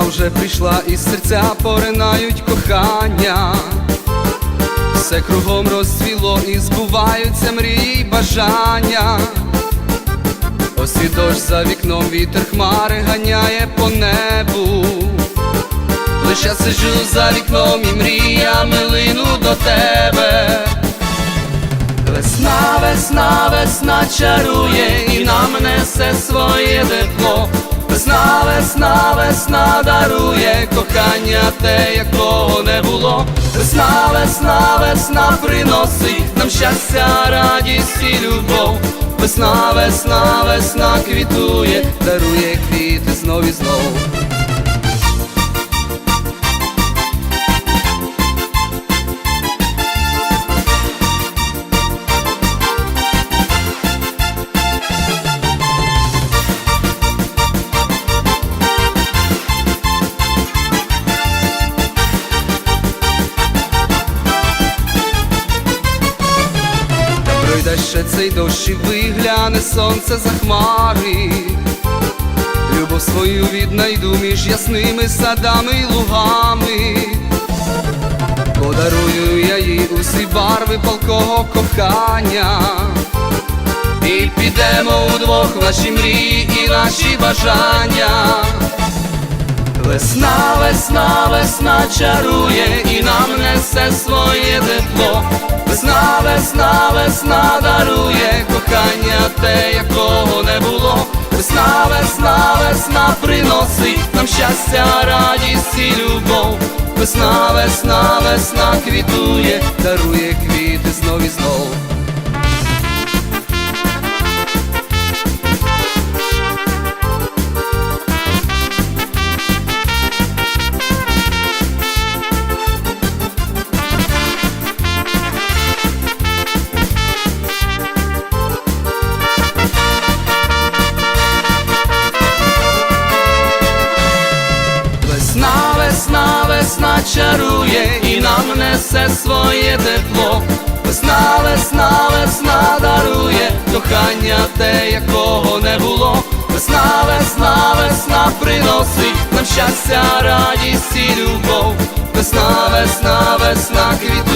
вже прийшла і серця поринають кохання. Все кругом розцвіло і збуваються мрії бажання. Ось і дощ за вікном вітер хмари ганяє по небу. Лише сиджу за вікном і мріями лину до тебе. Весна, весна, весна чарує і нам несе своє тепло. Весна, дарує кохання те, якого не було. Весна, весна, весна приносить нам щастя, радість і любов. Весна, весна, весна квітує, дарує квіти знов і знов. Пройде ще цей дощ і вигляне сонце за хмари. Любов свою віднайду між ясними садами й лугами. Подарую я їй усі барви палкого кохання. І підемо удвох наші мрії і наші бажання. Весна, весна, весна чарує і нам тепло. Весна, весна, дарує кохання те, якого не було. Весна, весна, весна приносить нам щастя, радість і любов. Весна, весна, весна квітує, дарує квіти знов і знов. Весна, чарує і нам несе своє тепло. Весна, весна, весна дарує кохання те, якого не було. Весна, весна, весна приносить нам щастя, радість і любов. Весна, весна, весна квітує,